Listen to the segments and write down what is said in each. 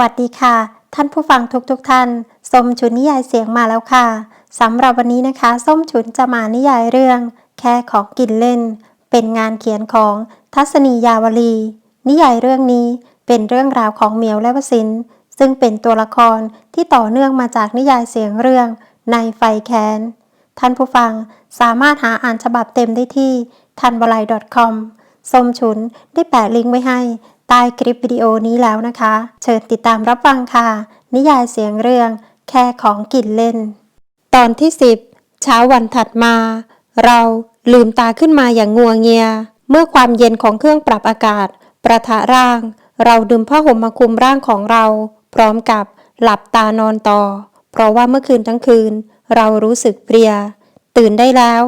วัสดีค่ะ ท่านผู้ฟังทุกๆทท่านส้มฉุนนิยายเสียงมาแล้วค่ะสำหรับวันนี้นะคะส้มฉุนจะมานิยายเรื่อง แค่ของกินเล่น เป็นงานเขียนของทัศนียาวลี นิยายเรื่องนี้เป็นเรื่องราวของเหมียวและวสินซึ่งเป็นตัวละครที่ต่อเนื่องมาจากนิยายเสียงเรื่องในไฟแคนท่านผู้ฟังสามารถหาอ่านฉบับเต็มได้ที่ทันบลาย .com ส้มฉุนได้แปะลิงก์ไว้ให้ ใต้คลิปวิดีโอนี้แล้วนะคะ เชิญติดตามรับฟังค่ะ นิยายเสียงเรื่อง แค่ของกินเล่น ตอนที่ 10 เช้าวันถัดมา เราลืมตาขึ้นมาอย่างงัวเงีย เมื่อความเย็นของเครื่องปรับอากาศ ประทะร่าง เราดึงผ้าห่มมาคุมร่างของเรา พร้อมกับหลับตานอนต่อ เพราะว่าเมื่อคืนทั้งคืน เรารู้สึกเพลีย ตื่นได้แล้ว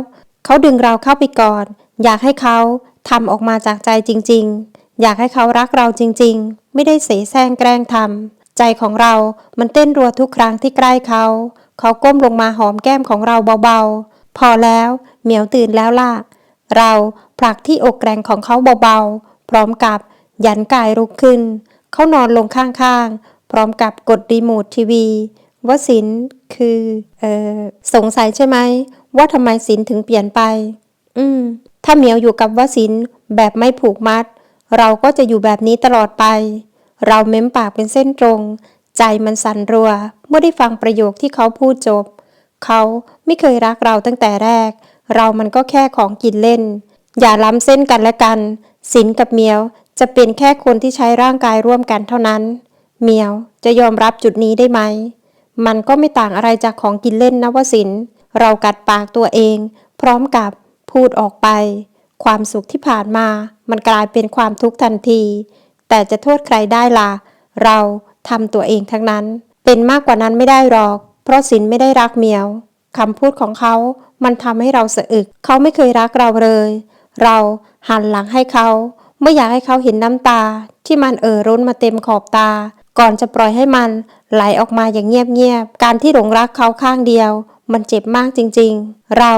เขาดึงเราเข้าไปก่อน อยากให้เขาทำออกมาจากใจจริง ๆ อยากให้เขารักเราจริงๆ ไม่ได้เสแสร้งแกล้งทำใจของเรามันเต้นรัวทุกครั้งที่ใกล้เขา เขาก้มลงมาหอมแก้มของเราเบาๆ พอแล้วเหมียวตื่นแล้วล่ะ เราผลักที่อกแกรงของเขาเบาๆ พร้อมกับยันกายลุกขึ้น เขานอนลงข้างๆ พร้อมกับกดรีโมททีวีวสินคือเออสงสัยใช่ไหมว่าทำไมสินถึงเปลี่ยนไป อืม ถ้าเหมียวอยู่กับวสินแบบไม่ผูกมัด เราก็จะอยู่แบบนี้ตลอดไป เราเม้มปากเป็นเส้นตรง ใจมันสั่นรัว เมื่อได้ฟังประโยคที่เขาพูดจบ เขาไม่เคยรักเราตั้งแต่แรก เรามันก็แค่ของกินเล่น อย่าล้ำเส้นกันและกันสินกับเมียวจะเป็นแค่คนที่ใช้ร่างกายร่วมกันเท่านั้น เมียวจะยอมรับจุดนี้ได้ไหม มันก็ไม่ต่างอะไรจากของกินเล่นนะวสิน เรากัดปากตัวเอง พร้อมกับพูดออกไป ความสุขที่ผ่านมา มันกลายเป็นความทุกข์ทันที แต่จะโทษใครได้ล่ะ เราทำตัวเองทั้งนั้น เป็นมากกว่านั้นไม่ได้หรอก เพราะสินไม่ได้รักเมียวคำพูดของเขา มันทำให้เราสะอึก เขาไม่เคยรักเราเลย เราหันหลังให้เขาไม่อยากให้เขาเห็นน้ำตา ที่มันเอ่อร้นมาเต็มขอบตา ก่อนจะปล่อยให้มันไหลออกมาอย่างเงียบๆ การที่หลงรักเขาข้างเดียว มันเจ็บมากจริงๆ เรา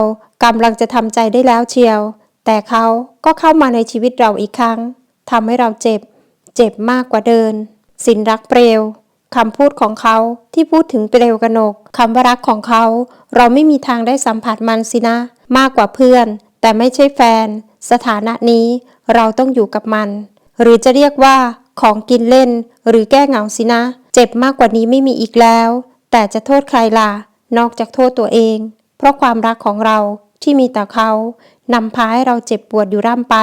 กำลังจะทำใจได้แล้วเชียว แต่เขาก็เข้ามาในชีวิตเราอีกครั้งทำให้เราเจ็บ เจ็บมากกว่าเดิน สินรักเปลวคำพูดของเขาที่พูดถึงเปลวกนกคำว่ารักของเขา เราไม่มีทางได้สัมผัสมันสินะ มากกว่าเพื่อน แต่ไม่ใช่แฟน สถานะนี้เราต้องอยู่กับมัน หรือจะเรียกว่า ของกินเล่น หรือแก้เหงาสินะ เจ็บมากกว่านี้ไม่มีอีกแล้ว แต่จะโทษใครล่ะ นอกจากโทษตัวเอง เพราะความรักของเราที่มีต่อเขา นำพาให้เราเจ็บปวดอยู่ร่ำไป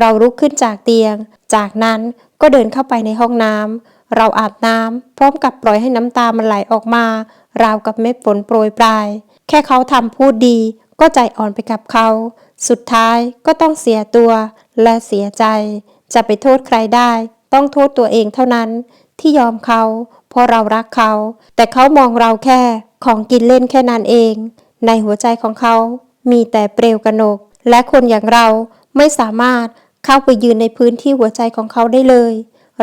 เราลุกขึ้นจากเตียง จากนั้นก็เดินเข้าไปในห้องน้ำ เราอาบน้ำพร้อมกับปล่อยให้น้ำตามันไหลออกมา ราวกับเม็ดฝนโปรยปลาย แค่เขาทำพูดดีก็ใจอ่อนไปกับเขา สุดท้ายก็ต้องเสียตัวและเสียใจ จะไปโทษใครได้ ต้องโทษตัวเองเท่านั้น ที่ยอมเขา เพราะเรารักเขา แต่เขามองเราแค่ของกินเล่นแค่นั้นเอง ในหัวใจของเขา มีแต่เปลวกระหนก และคนอย่างเราไม่สามารถเข้าไปยืนในพื้นที่หัวใจของเขาได้เลย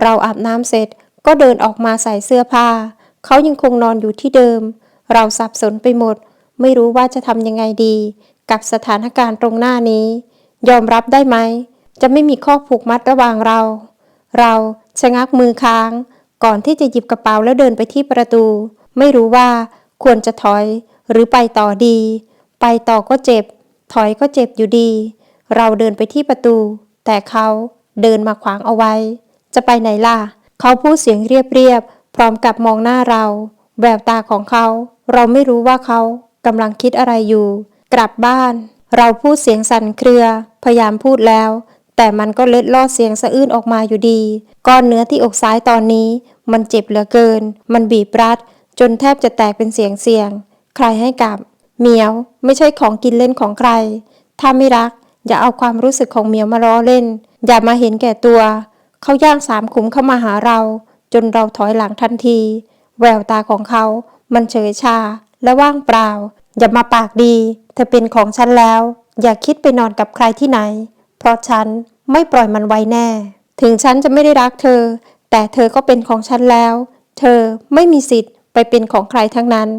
เราอาบน้ำเสร็จก็เดินออกมาใส่เสื้อผ้า เขายังคงนอนอยู่ที่เดิม เราสับสนไปหมด ไม่รู้ว่าจะทำยังไงดี กับสถานการณ์ตรงหน้านี้ ยอมรับได้ไหม จะไม่มีข้อผูกมัดระหว่างเรา เราชะงักมือค้าง ก่อนที่จะหยิบกระเป๋าแล้วเดินไปที่ประตู ไม่รู้ว่าควรจะถอยหรือไปต่อดี ไปต่อก็เจ็บ ถอยก็เจ็บอยู่ดี เราเดินไปที่ประตู แต่เขาเดินมาขวางเอาไว้ จะไปไหนล่ะ เขาพูดเสียงเรียบๆ พร้อมกับมองหน้าเรา แววตาของเขา เราไม่รู้ว่าเขากำลังคิดอะไรอยู่ กลับบ้าน เราพูดเสียงสั่นเครือ พยายามพูดแล้ว แต่มันก็เล็ดลอดเสียงสะอื้นออกมาอยู่ดี ก้อนเนื้อที่อกซ้ายตอนนี้ มันเจ็บเหลือเกิน มันบีบรัด จนแทบจะแตกเป็นเสียงเสียง ใครให้กับ เหมียวไม่ใช่ของกินเล่นของใคร ถ้าไม่รัก อย่าเอาความรู้สึกของเหมียวมาล้อเล่น อย่ามาเห็นแก่ตัว เขาย่างสามขุมเข้ามาหาเรา จนเราถอยหลังทันที แววตาของเขา มันเฉยชา และว่างเปล่า อย่ามาปากดี เธอเป็นของฉันแล้ว อย่าคิดไปนอนกับใครที่ไหน เพราะฉันไม่ปล่อยมันไว้แน่ ถึงฉันจะไม่ได้รักเธอ แต่เธอก็เป็นของฉันแล้ว เธอไม่มีสิทธิ์ไปเป็นของใครทั้งนั้น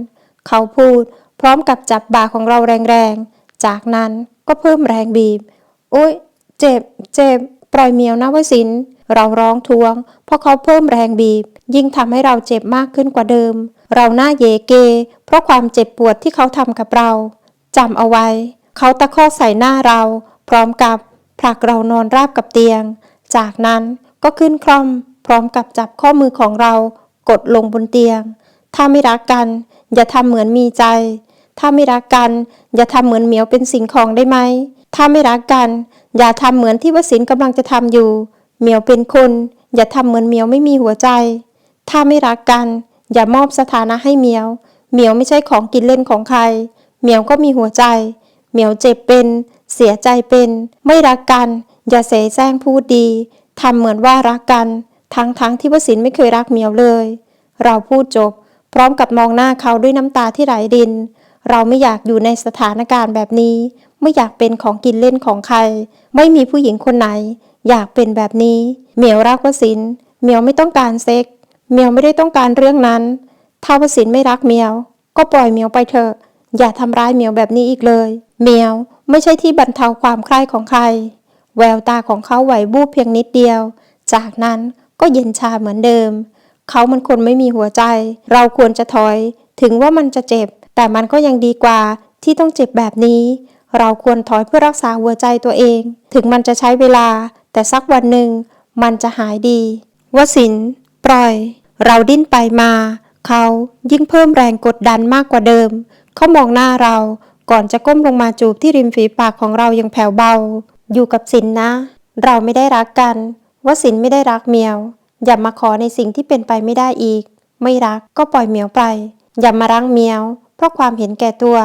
เขาพูด พร้อมกับจับบ่าของเราแรงๆ จากนั้นก็เพิ่มแรงบีบโอ๊ยเจ็บ เจ็บ ปล่อยเมียวนะวสิน เราร้องทวง เพราะเขาเพิ่มแรงบีบ ยิ่งทำให้เราเจ็บมากขึ้นกว่าเดิม เราหน้าเยเก เพราะความเจ็บปวดที่เขาทำกับเราจำเอาไว้ เขาตะคอกใส่หน้าเรา พร้อมกับผลักเรานอนราบกับเตียง จากนั้นก็ขึ้นคล่อม พร้อมกับจับข้อมือของเรา กดลงบนเตียง ถ้าไม่รักกัน อย่าทำเหมือนมีใจ ถ้าไม่รักกัน อย่าทำเหมือนเหมียวเป็นสิ่งของได้ไหม ถ้าไม่รักกัน อย่าทำเหมือนที่วสินกำลังจะทำอยู่ เหมียวเป็นคน อย่าทำเหมือนเหมียวไม่มีหัวใจ ถ้าไม่รักกัน อย่ามอบสถานะให้เหมียว เหมียวไม่ใช่ของกินเล่นของใคร เหมียวก็มีหัวใจ เหมียวเจ็บเป็น เสียใจเป็น ไม่รักกัน อย่าเสแสร้งพูดดีทำเหมือนว่ารักกัน ทั้งทั้งๆที่วสินไม่เคยรักเหมียวเลย เราพูดจบ พร้อมกับมองหน้าเขาด้วยน้ำตาที่ไหลดิน เราไม่อยากอยู่ในสถานการณ์แบบนี้ ไม่อยากเป็นของกินเล่นของใคร ไม่มีผู้หญิงคนไหน อยากเป็นแบบนี้ เหมียวรักวสินเหมียวไม่ต้องการเซ็กเหมียวไม่ได้ต้องการเรื่องนั้น ถ้าวสินไม่รักเหมียว ก็ปล่อยเหมียวไปเถอะ อย่าทำร้ายเหมียวแบบนี้อีกเลยเหมียวไม่ใช่ที่บรรเทาความใคร่ของใคร แววตาของเขาไหวบูบเพียงนิดเดียว จากนั้นก็เย็นชาเหมือนเดิม เขามันคนไม่มีหัวใจ เราควรจะถอย ถึงว่ามันจะเจ็บ แต่มันก็ยังดีกว่าที่ต้องเจ็บแบบนี้ เราควรถอยเพื่อรักษาหัวใจตัวเอง ถึงมันจะใช้เวลา แต่สักวันหนึ่ง มันจะหายดีวสินปล่อย เราดิ้นไปมา เขายิ่งเพิ่มแรงกดดันมากกว่าเดิม เขามองหน้าเราก่อนจะก้มลงมาจูบที่ริมฝีปากของเรายังแผ่วเบา อยู่กับสินนะ เราไม่ได้รักกันวสินไม่ได้รักเมียว อย่ามาขอในสิ่งที่เป็นไปไม่ได้อีก ไม่รักก็ปล่อยเมียวไป อย่ามารังเมียว เพราะความเห็นแก่ตัว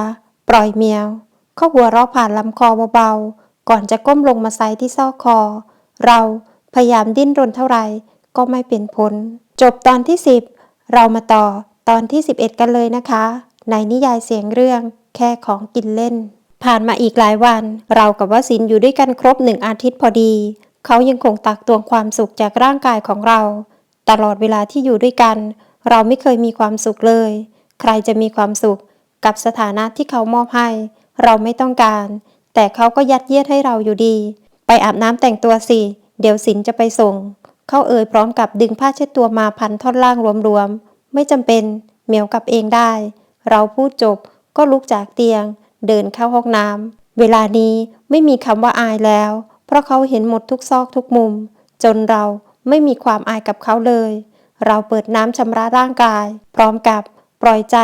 ปล่อยเมียว เขาหัวเราะผ่านลำคอเบาๆ ก่อนจะก้มลงมาไซที่ซอกคอ เราพยายามดิ้นรนเท่าไหร่ก็ไม่เป็นผล จบตอนที่ 10 เรามาต่อตอนที่ 11 กันเลยนะคะ ในนิยายเสียงเรื่องแค่ของกินเล่น ผ่านมาอีกหลายวัน เรากับวสินอยู่ด้วยกันครบหนึ่งอาทิตย์พอดี เขายังคงตักตวงความสุขจากร่างกายของเรา ตลอดเวลาที่อยู่ด้วยกัน เราไม่เคยมีความสุขเลย ใครจะมีความสุขกับสถานะที่เขามอบให้ เราไม่ต้องการ แต่เขาก็ยัดเยียดให้เราอยู่ดี ไปอาบน้ำแต่งตัวสิ เดี๋ยวสินจะไปส่ง เขาเอ่ยพร้อมกับดึงผ้าเช็ดตัวมาพันท่อนล่างรวมๆ ไม่จำเป็นเหมียวกับเองได้ เราพูดจบก็ลุกจากเตียง เดินเข้าห้องน้ำเวลานี้ไม่มีคำว่าอายแล้ว เพราะเขาเห็นหมดทุกซอกทุกมุม จนเราไม่มีความอายกับเขาเลย เราเปิดน้ำชำระร่างกาย พร้อมกับ ล่อยใจ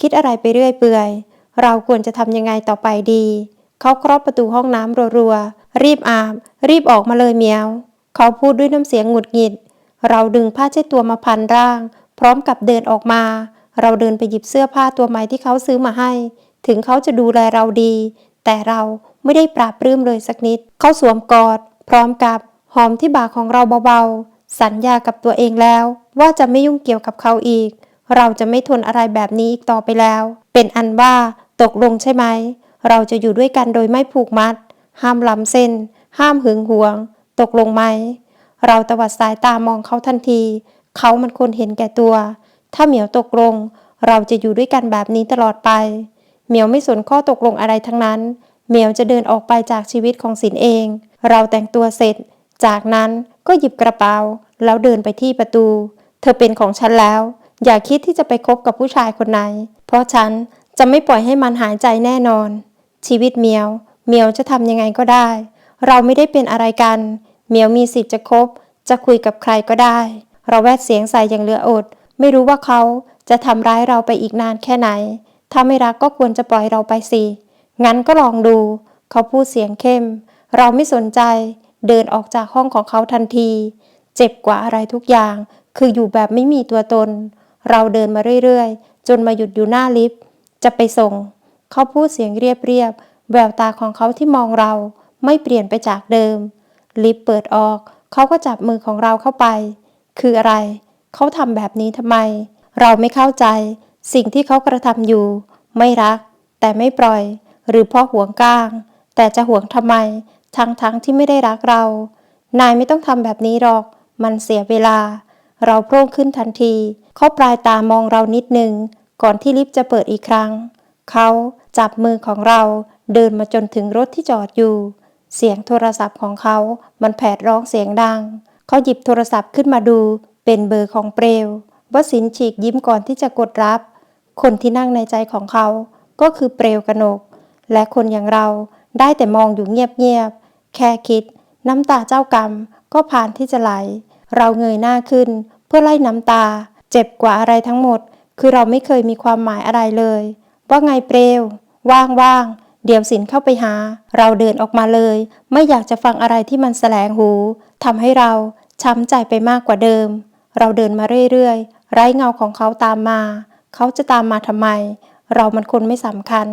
คิดอะไรไปเรื่อยเปื่อย เราควรจะทำยังไงต่อไปดี เขาเคาะประตูห้องน้ำรัวๆ รีบอาบ รีบออกมาเลยเมียว เขาพูดด้วยน้ำเสียงหงุดหงิด เราดึงผ้าเช็ดตัวมาพันร่าง พร้อมกับเดินออกมา เราเดินไปหยิบเสื้อผ้าตัวใหม่ที่เขาซื้อมาให้ ถึงเขาจะดูแลเราดี แต่เราไม่ได้ปราบปลื้มเลยสักนิด เขาสวมกอด พร้อมกับหอมที่บ่าของเราเบาๆ สัญญากับตัวเองแล้วว่าจะไม่ยุ่งเกี่ยวกับเขาอีก เราจะไม่ทนอะไรแบบนี้อีกต่อไปแล้ว เป็นอันว่าตกลงใช่ไหม เราจะอยู่ด้วยกันโดยไม่ผูกมัด ห้ามล้ำเส้น ห้ามหึงหวง ตกลงไหม เราตวัดสายตามองเขาทันที เขามันคนเห็นแก่ตัว ถ้าเหมียวตกลง เราจะอยู่ด้วยกันแบบนี้ตลอดไป เหมียวไม่สนข้อตกลงอะไรทั้งนั้น เหมียวจะเดินออกไปจากชีวิตของสินเอง เราแต่งตัวเสร็จ จากนั้นก็หยิบกระเป๋า แล้วเดินไปที่ประตู เธอเป็นของฉันแล้ว อย่าคิดที่จะไปคบกับผู้ชายคนไหน เพราะฉันจะไม่ปล่อยให้มันหายใจแน่นอน ชีวิตเมียว เมียวจะทำยังไงก็ได้ เราไม่ได้เป็นอะไรกัน เมียวมีสิทธิ์จะคบ จะคุยกับใครก็ได้ เราแวดเสียงใส่อย่างเหลืออด ไม่รู้ว่าเขาจะทำร้ายเราไปอีกนานแค่ไหน ถ้าไม่รักก็ควรจะปล่อยเราไปสิ งั้นก็ลองดู เขาพูดเสียงเข้ม เราไม่สนใจ เดินออกจากห้องของเขาทันที เจ็บกว่าอะไรทุกอย่าง คืออยู่แบบไม่มีตัวตน เราเดินมาเรื่อยๆ จนมาหยุดอยู่หน้าลิฟต์ จะไปส่ง เขาพูดเสียงเรียบๆ แววตาของเขาที่มองเราไม่เปลี่ยนไปจากเดิม ลิฟต์เปิดออก เขาก็จับมือของเราเข้าไป คืออะไร เขาทำแบบนี้ทำไม เราไม่เข้าใจ สิ่งที่เขากระทำอยู่ ไม่รัก แต่ไม่ปล่อย หรือเพราะห่วงก้าง แต่จะห่วงทำไม ทั้งๆทที่ไม่ได้รักเรา นายไม่ต้องทำแบบนี้หรอก มันเสียเวลา เราโพร่งขึ้นทันที เขาปลายตามองเรานิดนึงก่อนที่ลิฟต์จะเปิดอีกครั้ง เขาจับมือของเราเดินมาจนถึงรถที่จอดอยู่ เสียงโทรศัพท์ของเขา มันแผดร้องเสียงดัง เขาหยิบโทรศัพท์ขึ้นมาดู เป็นเบอร์ของเปลววสินฉีกยิ้มก่อนที่จะกดรับ คนที่นั่งในใจของเขา ก็คือเปลวกนก และคนอย่างเราได้แต่มองอยู่เงียบๆ แค่คิด น้ำตาเจ้ากรรมก็ผ่านที่จะไหล เราเงยหน้าขึ้นเพื่อไล่น้ำตา เจ็บกว่าอะไรทั้งหมด คือเราไม่เคยมีความหมายอะไรเลย ว่าไงเปลว ว่างๆเดี๋ยวสินเข้าไปหา เราเดินออกมาเลย ไม่อยากจะฟังอะไรที่มันแสลงหูทำให้เราช้ำใจไปมากกว่าเดิม เราเดินมาเรื่อยๆ ไร้เงาของเขาตามมา เขาจะตามมาทำไม เรามันคนไม่สำคัญ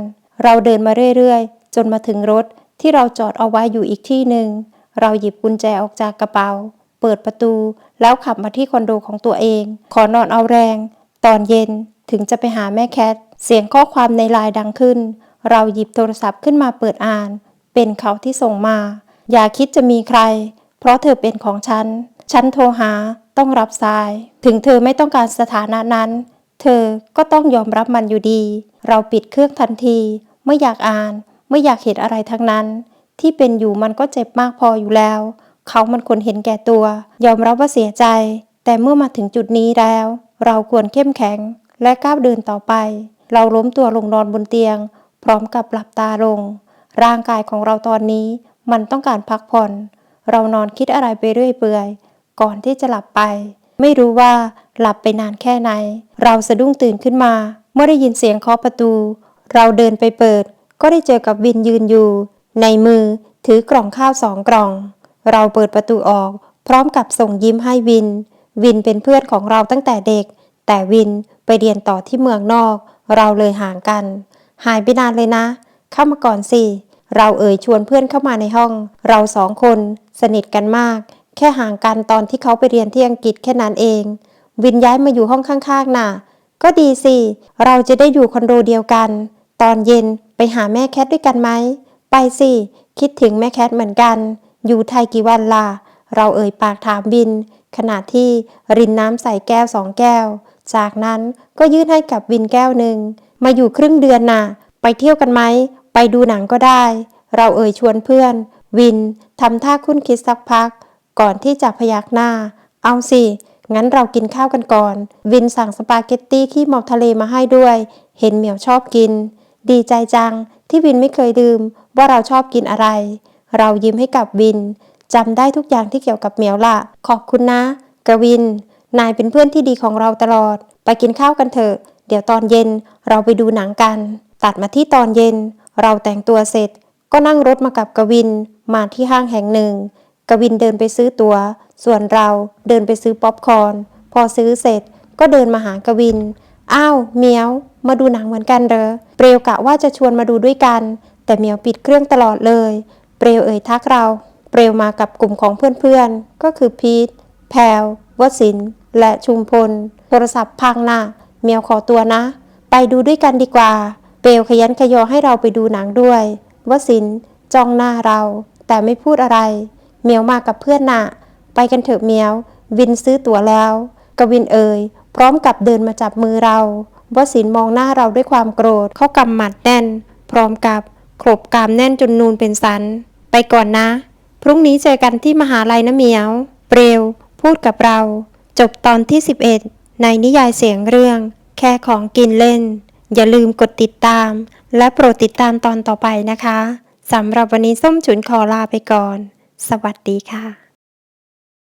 เราเดินมาเรื่อยๆ จนมาถึงรถที่เราจอดเอาไว้อยู่อีกที่หนึ่ง เราหยิบกุญแจออกจากกระเป๋า เปิดประตู แล้วขับมาที่คอนโดของตัวเอง ขอนอนเอาแรง ตอนเย็นถึงจะไปหาแม่แคท เสียงข้อความในไลน์ดังขึ้น เราหยิบโทรศัพท์ขึ้นมาเปิดอ่าน เป็นเขาที่ส่งมา อย่าคิดจะมีใคร เพราะเธอเป็นของฉัน ฉันโทรหาต้องรับสาย ถึงเธอไม่ต้องการสถานะนั้น เธอก็ต้องยอมรับมันอยู่ดี เราปิดเครื่องทันทีไม่อยากอ่าน ไม่อยากเห็นอะไรทั้งนั้น ที่เป็นอยู่มันก็เจ็บมากพออยู่แล้ว เขามันคนเห็นแก่ตัว ยอมรับว่าเสียใจ แต่เมื่อมาถึงจุดนี้แล้ว เราควรเข้มแข็งและก้าวเดินต่อไป เราล้มตัวลงนอนบนเตียง พร้อมกับหลับตาลง ร่างกายของเราตอนนี้มันต้องการพักผ่อน เรานอนคิดอะไรไปเรื่อยเปื่อย ก่อนที่จะหลับไป ไม่รู้ว่าหลับไปนานแค่ไหน เราสะดุ้งตื่นขึ้นมา เมื่อได้ยินเสียงเคาะประตู เราเดินไปเปิด ก็ได้เจอกับวินยืนอยู่ ในมือถือกล่องข้าวสองกล่อง เราเปิดประตูออก พร้อมกับส่งยิ้มให้วิน วินเป็นเพื่อนของเราตั้งแต่เด็ก แต่วินไปเรียนต่อที่เมืองนอก เราเลยห่างกัน หายไปนานเลยนะ เข้ามาก่อนสิ เราเอ่ยชวนเพื่อนเข้ามาในห้อง เราสองคนสนิทกันมาก แค่ห่างกันตอนที่เขาไปเรียนที่อังกฤษแค่นั้นเอง วินย้ายมาอยู่ห้องข้างๆน่ะ ก็ดีสิ เราจะได้อยู่คอนโดเดียวกัน ตอนเย็นไปหาแม่แคทด้วยกันไหม ไปสิ คิดถึงแม่แคทเหมือนกัน อยู่ไทยกี่วันล่ะ เราเอ่ยปากถามบิน ขณะที่รินน้ำใส่แก้วสองแก้ว จากนั้นก็ยื่นให้กับวินแก้วหนึ่ง มาอยู่ครึ่งเดือนน่ะ ไปเที่ยวกันไหม ไปดูหนังก็ได้ เราเอ่ยชวนเพื่อน วินทำท่าคุ้นคิดสักพัก ก่อนที่จะพยักหน้า เอาสิ งั้นเรากินข้าวกันก่อน วินสั่งสปาเกตตี้ขี้เมาทะเลมาให้ด้วย เห็นเหมียวชอบกิน ดีใจจังที่วินไม่เคยลืมว่าเราชอบกินอะไร เรายิ้มให้กับวินจำได้ทุกอย่างที่เกี่ยวกับเหมียวละขอบคุณนะ กวิน นายเป็นเพื่อนที่ดีของเราตลอด ไปกินข้าวกันเถอะ เดี๋ยวตอนเย็นเราไปดูหนังกัน ตัดมาที่ตอนเย็น เราแต่งตัวเสร็จ ก็นั่งรถมากับกวินมาที่ห้างแห่งหนึ่ง กวินเดินไปซื้อตัว๋ว ส่วนเราเดินไปซื้อป๊อปคอร์นพอซื้อเสร็จก็เดินมาหากวิน อ้าวเมียว มาดูหนังเหมือนกันเหรอเปรียวกะว่าจะชวนมาดูด้วยกัน แต่เมียวปิดเครื่องตลอดเลย เปรวเอ่ยทักเรา เปรวมากับกลุ่มของเพื่อนๆ ก็คือพีทแพรววสิน และชุมพล โทรศัพท์พังนะ่ะเมียวขอตัวนะ ไปดูด้วยกันดีกว่า เปรวขยันขยอให้เราไปดูหนังด้วยวสินจ้องหน้าเรา แต่ไม่พูดอะไร เมียวมากับเพื่อนน่ะ ไปกันเถอะเมียว วินซื้อตั๋วแล้ว กวินเอ่ย พร้อมกับเดินมาจับมือเราวสินมองหน้าเราด้วยความโกรธ เขากำหมัดแน่น พร้อมกับขบกามแน่นจนนูนเป็นสัน ไปก่อนนะ พรุ่งนี้เจอกันที่มหาลัยนะเมียว เปรว พูดกับเรา จบตอนที่ 11 ในนิยายเสียงเรื่อง แค่ของกินเล่น อย่าลืมกดติดตาม และโปรดติดตามตอนต่อไปนะคะสำหรับวันนี้ส้มฉุนขอลาไปก่อน สวัสดีค่ะ